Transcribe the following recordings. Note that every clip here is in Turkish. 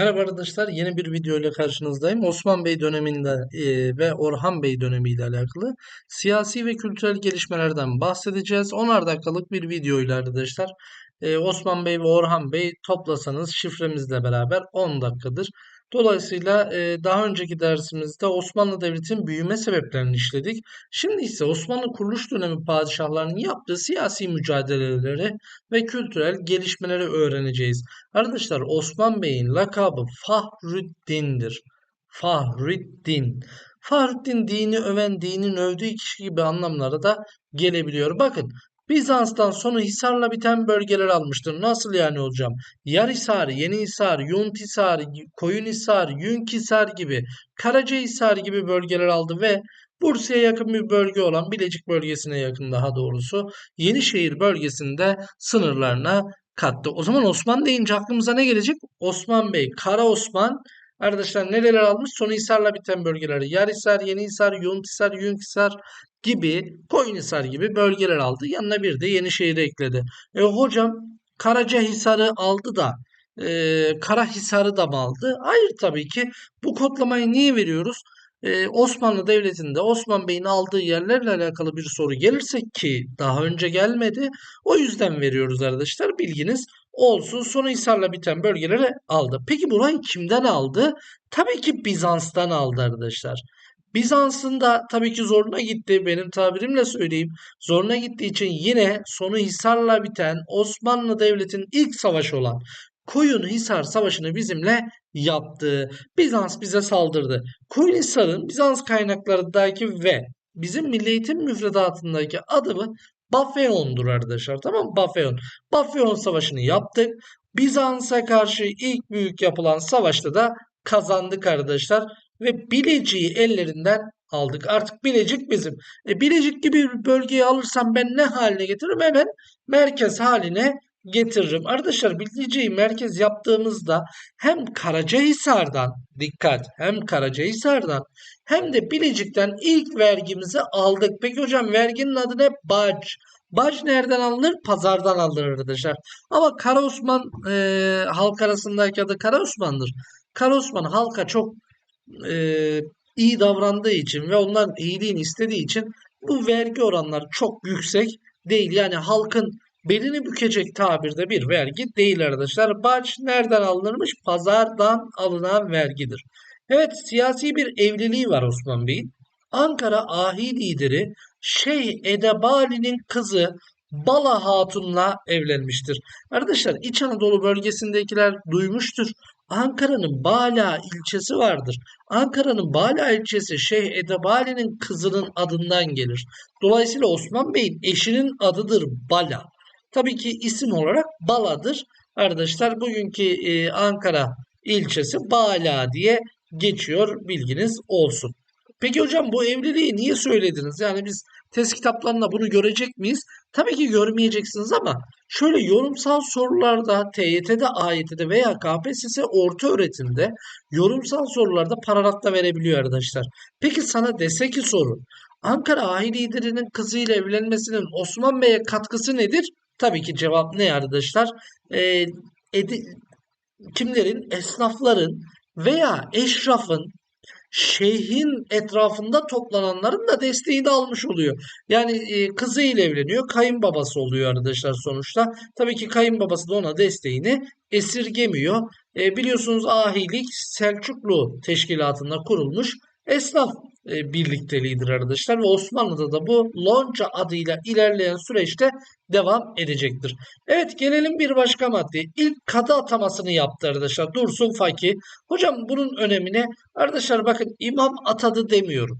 Merhaba arkadaşlar, yeni bir video ile karşınızdayım. Osman Bey döneminde e, ve Orhan Bey dönemiyle alakalı siyasi ve kültürel gelişmelerden bahsedeceğiz. 10'ar dakikalık bir video ile arkadaşlar. E, Osman Bey ve Orhan Bey toplasanız şifremizle beraber 10 dakikadır. Dolayısıyla daha önceki dersimizde Osmanlı Devleti'nin büyüme sebeplerini işledik. Şimdi ise Osmanlı kuruluş dönemi padişahlarının yaptığı siyasi mücadeleleri ve kültürel gelişmeleri öğreneceğiz. Arkadaşlar Osman Bey'in lakabı Fahruddin'dir. Fahruddin. Fahruddin dini öven, dinin övdüğü kişi gibi anlamlara da gelebiliyor. Bakın Bizans'tan sonu Hisar'la biten bölgeler almıştır. Nasıl yani hocam? Yarhisar, Yenihisar, Yuntisar, Koyunhisar, Yünkhisar gibi, Karacahisar gibi bölgeler aldı ve Bursa'ya yakın bir bölge olan Bilecik bölgesine yakın daha doğrusu Yenişehir bölgesinde sınırlarına kattı. O zaman Osman deyince aklımıza ne gelecek? Osman Bey, Kara Osman arkadaşlar nereler almış? Sonu Hisar'la biten bölgeleri. Yarhisar, Yenihisar, Yuntisar, Yünkhisar gibi Koyunhisar gibi bölgeler aldı. Yanına bir de Yenişehir'i ekledi. E hocam Karacahisar'ı aldı da e, Karahisar'ı da mı aldı? Hayır tabii ki. Bu kodlamayı niye veriyoruz? Ee, Osmanlı Devleti'nde Osman Bey'in aldığı yerlerle alakalı bir soru gelirse ki daha önce gelmedi. O yüzden veriyoruz arkadaşlar. Bilginiz olsun. Sonu Hisar'la biten bölgeleri aldı. Peki burayı kimden aldı? Tabii ki Bizans'tan aldı arkadaşlar. Bizans'ın da tabii ki zoruna gitti. Benim tabirimle söyleyeyim. Zoruna gittiği için yine sonu Hisar'la biten Osmanlı Devleti'nin ilk savaşı olan Koyun Hisar Savaşı'nı bizimle yaptı. Bizans bize saldırdı. Koyun Hisar'ın Bizans kaynaklarındaki ve bizim milli eğitim müfredatındaki adımı Bafeon'dur arkadaşlar. Tamam mı? Bafeon. Bafeon Savaşı'nı yaptık. Bizans'a karşı ilk büyük yapılan savaşta da kazandık arkadaşlar. Ve Bilecik'i ellerinden aldık. Artık Bilecik bizim. E, Bilecik gibi bir bölgeyi alırsam ben ne haline getiririm? Hemen merkez haline getiririm. Arkadaşlar Bilecik'i merkez yaptığımızda hem Karacahisar'dan dikkat hem Karacahisar'dan hem de Bilecik'ten ilk vergimizi aldık. Peki hocam verginin adı ne? Bac. Bac nereden alınır? Pazardan alınır arkadaşlar. Ama Kara Osman e, halk arasındaki adı Kara Osman'dır. Kara Osman halka çok e, iyi davrandığı için ve onların iyiliğini istediği için bu vergi oranları çok yüksek değil. Yani halkın belini bükecek tabirde bir vergi değil arkadaşlar. Baç nereden alınırmış? Pazardan alınan vergidir. Evet siyasi bir evliliği var Osman Bey'in. Ankara ahi lideri Şeyh Edebali'nin kızı Bala Hatun'la evlenmiştir. Arkadaşlar İç Anadolu bölgesindekiler duymuştur. Ankara'nın Bala ilçesi vardır. Ankara'nın Bala ilçesi Şeyh Edebali'nin kızının adından gelir. Dolayısıyla Osman Bey'in eşinin adıdır Bala. Tabii ki isim olarak Bala'dır. Arkadaşlar bugünkü e, Ankara ilçesi Bala diye geçiyor. Bilginiz olsun. Peki hocam bu evliliği niye söylediniz? Yani biz test kitaplarında bunu görecek miyiz? Tabii ki görmeyeceksiniz ama şöyle yorumsal sorularda TYT'de, AYT'de veya KPSS orta öğretimde yorumsal sorularda paragrafta verebiliyor arkadaşlar. Peki sana dese ki soru Ankara ahi liderinin kızıyla evlenmesinin Osman Bey'e katkısı nedir? Tabii ki cevap ne arkadaşlar? Ee, edi, kimlerin? Esnafların veya eşrafın şeyhin etrafında toplananların da desteğini almış oluyor. Yani e, kızı ile evleniyor. Kayınbabası oluyor arkadaşlar sonuçta. Tabii ki kayınbabası da ona desteğini esirgemiyor. E, biliyorsunuz ahilik Selçuklu teşkilatında kurulmuş esnaf e, birlikteliğidir arkadaşlar ve Osmanlı'da da bu lonca adıyla ilerleyen süreçte devam edecektir. Evet gelelim bir başka madde. İlk kadı atamasını yaptı arkadaşlar. Dursun Fakih. Hocam bunun önemine arkadaşlar bakın imam atadı demiyorum.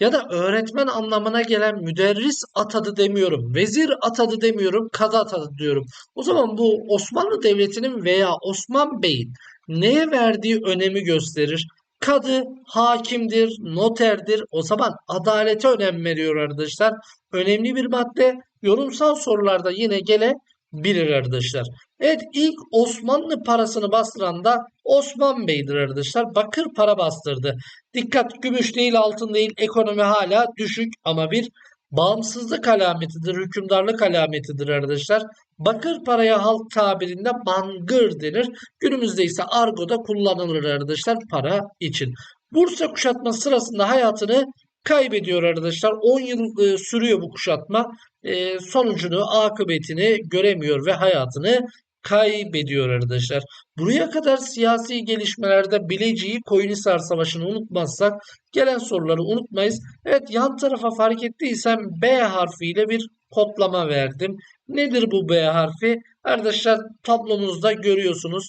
Ya da öğretmen anlamına gelen müderris atadı demiyorum. Vezir atadı demiyorum. Kadı atadı diyorum. O zaman bu Osmanlı Devleti'nin veya Osman Bey'in neye verdiği önemi gösterir. Kadı hakimdir, noterdir. O zaman adalete önem veriyor arkadaşlar. Önemli bir madde. Yorumsal sorularda yine gelebilir arkadaşlar. Evet ilk Osmanlı parasını bastıran da Osman Bey'dir arkadaşlar. Bakır para bastırdı. Dikkat gümüş değil altın değil ekonomi hala düşük ama bir bağımsızlık alametidir, hükümdarlık alametidir arkadaşlar. Bakır paraya halk tabirinde bangır denir. Günümüzde ise argoda kullanılır arkadaşlar para için. Bursa kuşatması sırasında hayatını kaybediyor arkadaşlar. 10 yıl e, sürüyor bu kuşatma. E, sonucunu, akıbetini göremiyor ve hayatını kaybediyor arkadaşlar. Buraya kadar siyasi gelişmelerde Bilecik'i Koyunhisar Savaşı'nı unutmazsak gelen soruları unutmayız. Evet yan tarafa fark ettiysem B harfiyle bir kodlama verdim. Nedir bu B harfi? Arkadaşlar tablomuzda görüyorsunuz.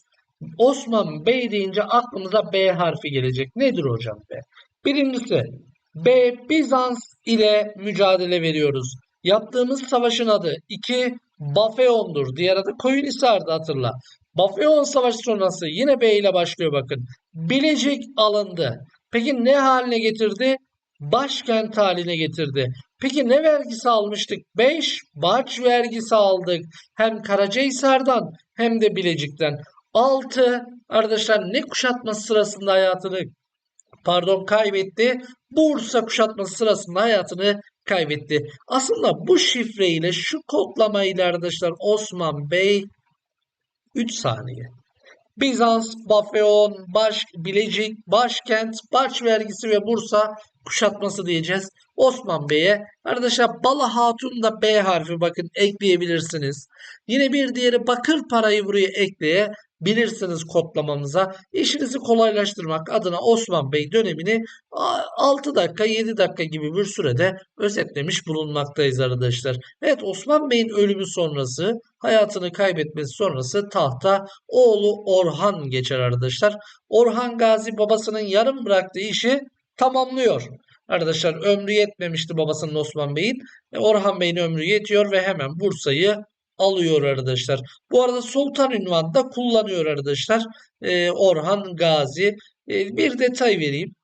Osman Bey deyince aklımıza B harfi gelecek. Nedir hocam B? Birincisi B Bizans ile mücadele veriyoruz. Yaptığımız savaşın adı 2 Bafeon'dur. Diğer adı Koyunhisar'dı hatırla. Bafeon Savaşı sonrası yine B ile başlıyor bakın. Bilecik alındı. Peki ne haline getirdi? Başkent haline getirdi. Peki ne vergisi almıştık? 5 Baç vergisi aldık. Hem Karacahisar'dan hem de Bilecik'ten. 6 arkadaşlar ne kuşatması sırasında hayatını pardon kaybetti. Bursa kuşatması sırasında hayatını kaybetti. Aslında bu şifreyle şu kodlamayla arkadaşlar Osman Bey 3 saniye. Bizans, Bafeon, Baş, Bilecik, Başkent, Baş vergisi ve Bursa kuşatması diyeceğiz. Osman Bey'e. Arkadaşlar Bala Hatun da B harfi bakın ekleyebilirsiniz. Yine bir diğeri bakır parayı buraya ekleyebilirsiniz kodlamamıza. İşinizi kolaylaştırmak adına Osman Bey dönemini 6 dakika 7 dakika gibi bir sürede özetlemiş bulunmaktayız arkadaşlar. Evet Osman Bey'in ölümü sonrası hayatını kaybetmesi sonrası tahta oğlu Orhan geçer arkadaşlar. Orhan Gazi babasının yarım bıraktığı işi tamamlıyor. Arkadaşlar ömrü yetmemişti babasının Osman Bey'in. E, Orhan Bey'in ömrü yetiyor ve hemen Bursa'yı alıyor arkadaşlar. Bu arada Sultan ünvanı da kullanıyor arkadaşlar. Ee, Orhan Gazi. Ee, bir detay vereyim.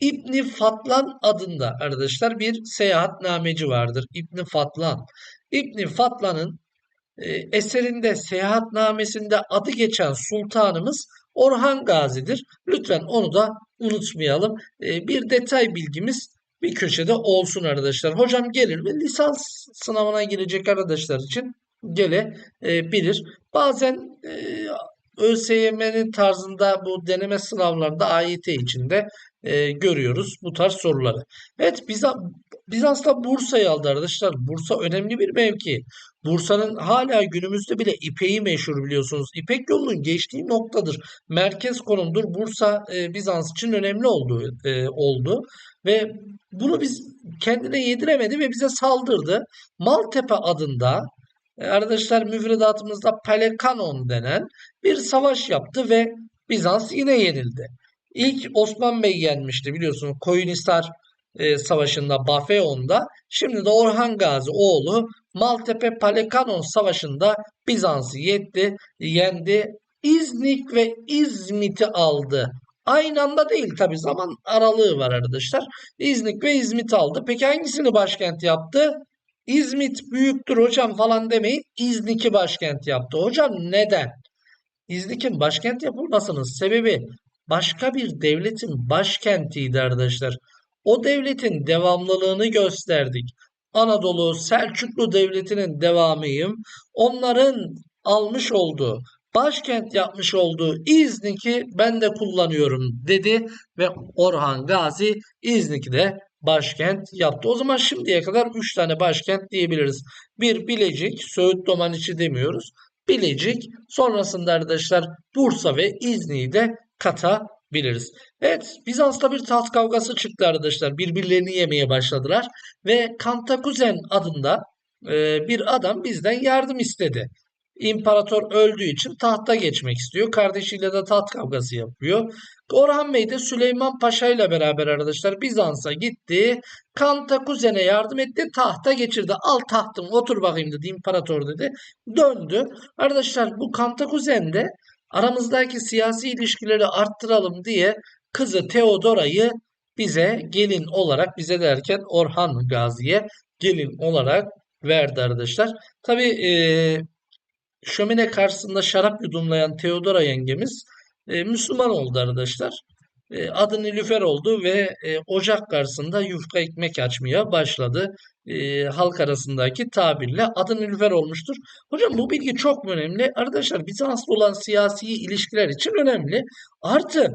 İbni Fatlan adında arkadaşlar bir seyahatnameci vardır. İbni Fatlan. İbni Fatlan'ın e, eserinde seyahatnamesinde adı geçen sultanımız Orhan Gazi'dir. Lütfen onu da unutmayalım. E, bir detay bilgimiz bir köşede olsun arkadaşlar. Hocam gelir ve lisans sınavına girecek arkadaşlar için gelebilir. Bazen e, ÖSYM'nin tarzında bu deneme sınavlarında AYT içinde e, görüyoruz bu tarz soruları. Evet Bizans, Bizans'ta Bursa'yı aldı arkadaşlar. Bursa önemli bir mevki. Bursa'nın hala günümüzde bile İpek'i meşhur biliyorsunuz. İpek yolunun geçtiği noktadır. Merkez konumdur. Bursa e, Bizans için önemli oldu, e, oldu. Ve bunu biz kendine yediremedi ve bize saldırdı. Maltepe adında e, arkadaşlar müfredatımızda Pelekanon denen bir savaş yaptı ve Bizans yine yenildi. İlk Osman Bey yenmişti biliyorsunuz Koyunhisar e, Savaşı'nda Bafeon'da. Şimdi de Orhan Gazi oğlu Maltepe Pelekanon Savaşı'nda Bizans'ı yetti, yendi. İznik ve İzmit'i aldı. Aynı anda değil tabi zaman aralığı var arkadaşlar. İznik ve İzmit aldı. Peki hangisini başkent yaptı? İzmit büyüktür hocam falan demeyin. İznik'i başkent yaptı. Hocam neden? İznik'in başkent yapılmasının sebebi başka bir devletin başkentiydi arkadaşlar. O devletin devamlılığını gösterdik. Anadolu Selçuklu Devleti'nin devamıyım. Onların almış olduğu, başkent yapmış olduğu İznik'i ben de kullanıyorum dedi ve Orhan Gazi İznik'i de başkent yaptı. O zaman şimdiye kadar 3 tane başkent diyebiliriz. Bir Bilecik, Söğüt Domaniçi demiyoruz. Bilecik, sonrasında arkadaşlar Bursa ve İzni'yi de katabiliriz. Evet, Bizans'ta bir taht kavgası çıktı arkadaşlar. Birbirlerini yemeye başladılar ve Kantakuzen adında e, bir adam bizden yardım istedi. İmparator öldüğü için tahta geçmek istiyor. Kardeşiyle de taht kavgası yapıyor. Orhan Bey de Süleyman Paşa ile beraber arkadaşlar Bizans'a gitti. Kantakuzen'e yardım etti. Tahta geçirdi. Al tahtım otur bakayım dedi. İmparator dedi. Döndü. Arkadaşlar bu Kantakuzen'de aramızdaki siyasi ilişkileri arttıralım diye kızı Teodora'yı bize gelin olarak bize derken Orhan Gazi'ye gelin olarak verdi arkadaşlar. Tabi e, şömine karşısında şarap yudumlayan Teodora yengemiz e, Müslüman oldu arkadaşlar. E, adı Nilüfer oldu ve e, ocak karşısında yufka ekmek açmaya başladı. e, halk arasındaki tabirle adı Nilüfer olmuştur. Hocam bu bilgi çok önemli? Arkadaşlar Bizans'la olan siyasi ilişkiler için önemli. Artı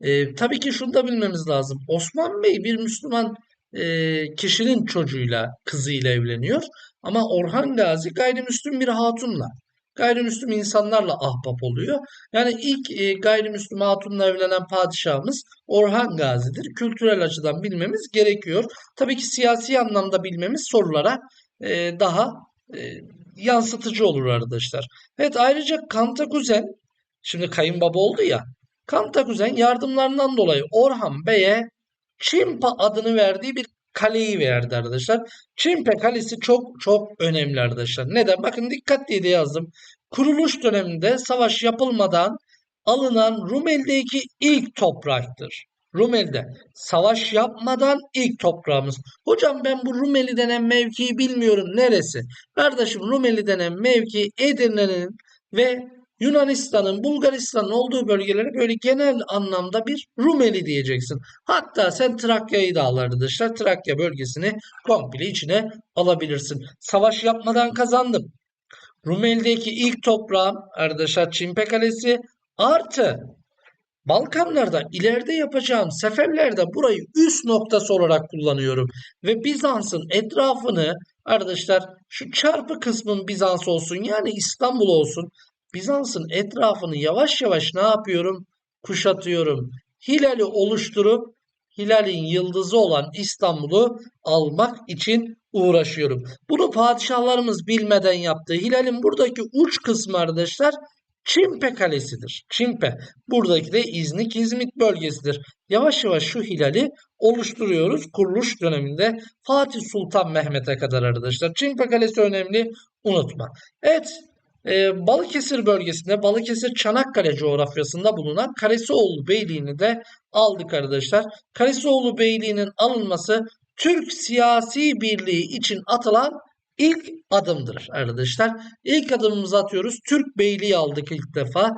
e, tabii ki şunu da bilmemiz lazım. Osman Bey bir Müslüman e, kişinin çocuğuyla, kızıyla evleniyor. Ama Orhan Gazi gayrimüslim bir hatunla, gayrimüslim insanlarla ahbap oluyor. Yani ilk e, gayrimüslim hatunla evlenen padişahımız Orhan Gazi'dir. Kültürel açıdan bilmemiz gerekiyor. Tabii ki siyasi anlamda bilmemiz sorulara e, daha e, yansıtıcı olur arkadaşlar. Evet ayrıca Kantakuzen, şimdi kayınbaba oldu ya, Kantakuzen yardımlarından dolayı Orhan Bey'e Çimpa adını verdiği bir kaleyi verdi arkadaşlar. Çimpe Kalesi çok çok önemli arkadaşlar. Neden? Bakın dikkatli de yazdım. Kuruluş döneminde savaş yapılmadan alınan Rumeli'deki ilk topraktır. Rumeli'de savaş yapmadan ilk toprağımız. Hocam ben bu Rumeli denen mevkiyi bilmiyorum neresi? Kardeşim Rumeli denen mevki Edirne'nin ve Yunanistan'ın, Bulgaristan'ın olduğu bölgelere böyle genel anlamda bir Rumeli diyeceksin. Hatta sen Trakya'yı da al arkadaşlar. Trakya bölgesini komple içine alabilirsin. Savaş yapmadan kazandım. Rumeli'deki ilk toprağım arkadaşlar Çimpe Kalesi artı Balkanlarda ileride yapacağım seferlerde burayı üst noktası olarak kullanıyorum. Ve Bizans'ın etrafını arkadaşlar şu çarpı kısmın Bizans olsun yani İstanbul olsun. Bizans'ın etrafını yavaş yavaş ne yapıyorum? Kuşatıyorum. Hilali oluşturup Hilal'in yıldızı olan İstanbul'u almak için uğraşıyorum. Bunu padişahlarımız bilmeden yaptı. Hilal'in buradaki uç kısmı arkadaşlar Çimpe Kalesi'dir. Çimpe. Buradaki de İznik İzmit bölgesidir. Yavaş yavaş şu hilali oluşturuyoruz. Kuruluş döneminde Fatih Sultan Mehmet'e kadar arkadaşlar. Çimpe Kalesi önemli. Unutma. Evet. E, Balıkesir bölgesinde Balıkesir Çanakkale coğrafyasında bulunan Kalesioğlu Beyliği'ni de aldık arkadaşlar. Kalesioğlu Beyliği'nin alınması Türk siyasi birliği için atılan ilk adımdır arkadaşlar. İlk adımımızı atıyoruz. Türk Beyliği aldık ilk defa.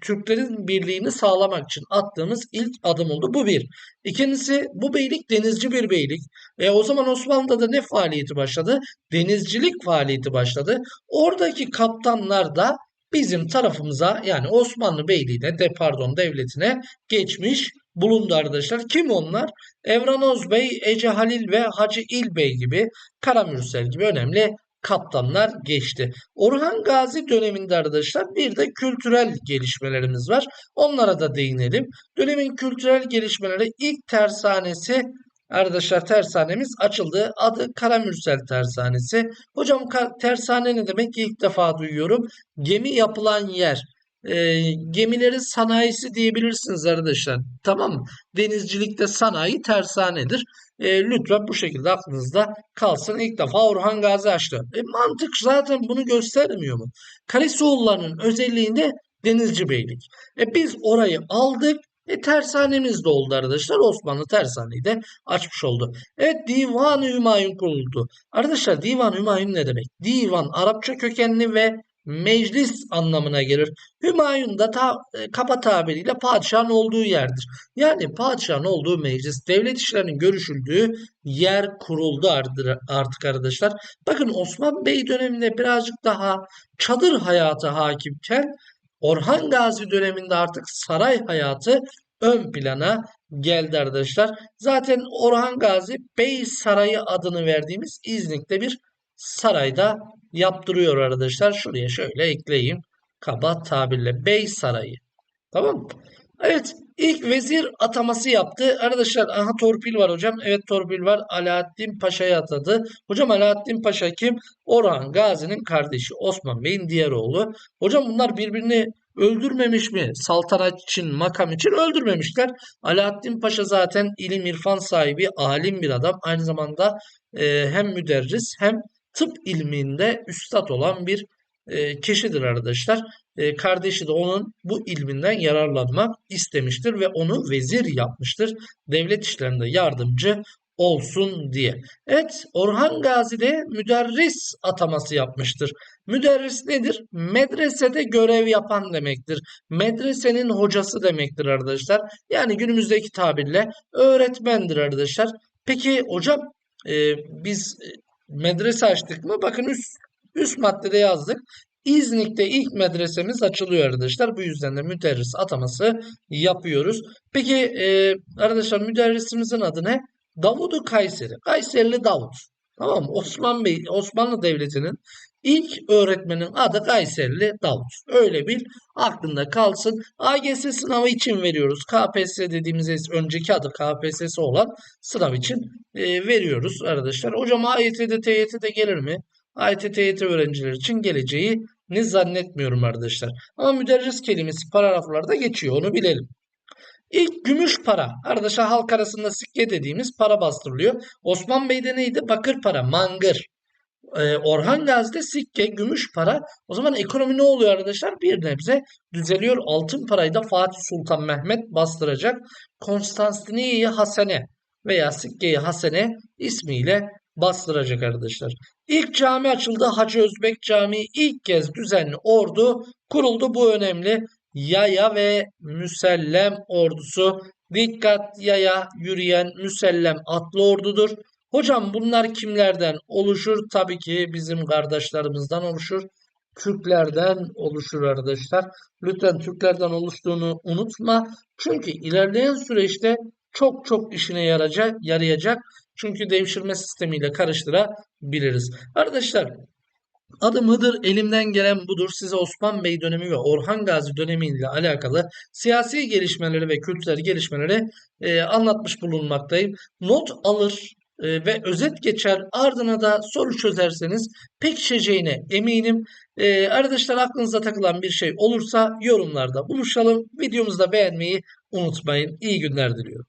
Türklerin birliğini sağlamak için attığımız ilk adım oldu. Bu bir. İkincisi bu beylik denizci bir beylik. E, o zaman Osmanlı'da da ne faaliyeti başladı? Denizcilik faaliyeti başladı. Oradaki kaptanlar da bizim tarafımıza yani Osmanlı Beyliği'ne de pardon devletine geçmiş bulundu arkadaşlar. Kim onlar? Evranoz Bey, Ece Halil ve Hacı İl Bey gibi Karamürsel gibi önemli kaptanlar geçti. Orhan Gazi döneminde arkadaşlar bir de kültürel gelişmelerimiz var. Onlara da değinelim. Dönemin kültürel gelişmeleri ilk tersanesi Arkadaşlar tersanemiz açıldı. Adı Karamürsel Tersanesi. Hocam tersane ne demek? İlk defa duyuyorum. Gemi yapılan yer e, gemilerin sanayisi diyebilirsiniz arkadaşlar. Tamam? Denizcilikte sanayi tersanedir. E, lütfen bu şekilde aklınızda kalsın. İlk defa Orhan Gazi açtı. E, mantık zaten bunu göstermiyor mu? Kalesioğullarının özelliğinde denizci beylik. E, biz orayı aldık. E, tersanemiz de oldu arkadaşlar. Osmanlı tersaneyi de açmış oldu. Evet Divan-ı Hümayun kuruldu. Arkadaşlar Divan-ı Hümayun ne demek? Divan Arapça kökenli ve meclis anlamına gelir. Hümayun da ta, e, kaba tabiriyle padişahın olduğu yerdir. Yani padişahın olduğu meclis, devlet işlerinin görüşüldüğü yer kuruldu artık arkadaşlar. Bakın Osman Bey döneminde birazcık daha çadır hayatı hakimken Orhan Gazi döneminde artık saray hayatı ön plana geldi arkadaşlar. Zaten Orhan Gazi Bey Sarayı adını verdiğimiz İznik'te bir sarayda yaptırıyor arkadaşlar. Şuraya şöyle ekleyeyim. Kaba tabirle Bey Sarayı. Tamam mı? Evet ilk vezir ataması yaptı. Arkadaşlar aha torpil var hocam. Evet torpil var. Alaaddin Paşa'ya atadı. Hocam Alaaddin Paşa kim? Orhan Gazi'nin kardeşi. Osman Bey'in diğer oğlu. Hocam bunlar birbirini öldürmemiş mi? Saltanat için, makam için öldürmemişler. Alaaddin Paşa zaten ilim irfan sahibi, alim bir adam. Aynı zamanda e, hem müderris hem tıp ilminde üstad olan bir e, kişidir arkadaşlar. E, kardeşi de onun bu ilminden yararlanmak istemiştir ve onu vezir yapmıştır. Devlet işlerinde yardımcı olsun diye. Evet Orhan Gazi de müderris ataması yapmıştır. Müderris nedir? Medresede görev yapan demektir. Medresenin hocası demektir arkadaşlar. Yani günümüzdeki tabirle öğretmendir arkadaşlar. Peki hocam e, biz medrese açtık mı? Bakın üst, üst maddede yazdık. İznik'te ilk medresemiz açılıyor arkadaşlar. Bu yüzden de müderris ataması yapıyoruz. Peki e, arkadaşlar müderrisimizin adı ne? Davudu Kayseri. Kayserili Davut. Tamam mı? Osman Bey, Osmanlı Devleti'nin ilk öğretmenin adı Kayserili Davut. Öyle bil, aklında kalsın. AGS sınavı için veriyoruz. KPSS dediğimiz önceki adı KPSS olan sınav için e, veriyoruz arkadaşlar. Hocam AYT'de TYT'de gelir mi? AYT TYT öğrenciler için geleceğini zannetmiyorum arkadaşlar. Ama müderris kelimesi paragraflarda geçiyor onu bilelim. İlk gümüş para. Arkadaşlar halk arasında sikke dediğimiz para bastırılıyor. Osman Bey'de neydi? Bakır para, mangır. Ee, Orhan Gazi'de sikke, gümüş para. O zaman ekonomi ne oluyor arkadaşlar? Bir nebze düzeliyor. Altın parayı da Fatih Sultan Mehmet bastıracak. Konstantiniye Hasene veya Sikke-i Hasene ismiyle bastıracak arkadaşlar. İlk cami açıldı. Hacı Özbek Camii ilk kez düzenli ordu kuruldu. Bu önemli. Yaya ve Müsellem ordusu. Dikkat yaya yürüyen Müsellem atlı ordudur. Hocam bunlar kimlerden oluşur? Tabii ki bizim kardeşlerimizden oluşur. Türklerden oluşur arkadaşlar. Lütfen Türklerden oluştuğunu unutma. Çünkü ilerleyen süreçte çok çok işine yarayacak, yarayacak. Çünkü devşirme sistemiyle karıştırabiliriz. Arkadaşlar Adım Hıdır, elimden gelen budur. Size Osman Bey dönemi ve Orhan Gazi dönemiyle alakalı siyasi gelişmeleri ve kültürel gelişmeleri e, anlatmış bulunmaktayım. Not alır e, ve özet geçer ardına da soru çözerseniz pekişeceğine eminim. E, arkadaşlar aklınıza takılan bir şey olursa yorumlarda buluşalım. Videomuzu da beğenmeyi unutmayın. İyi günler diliyorum.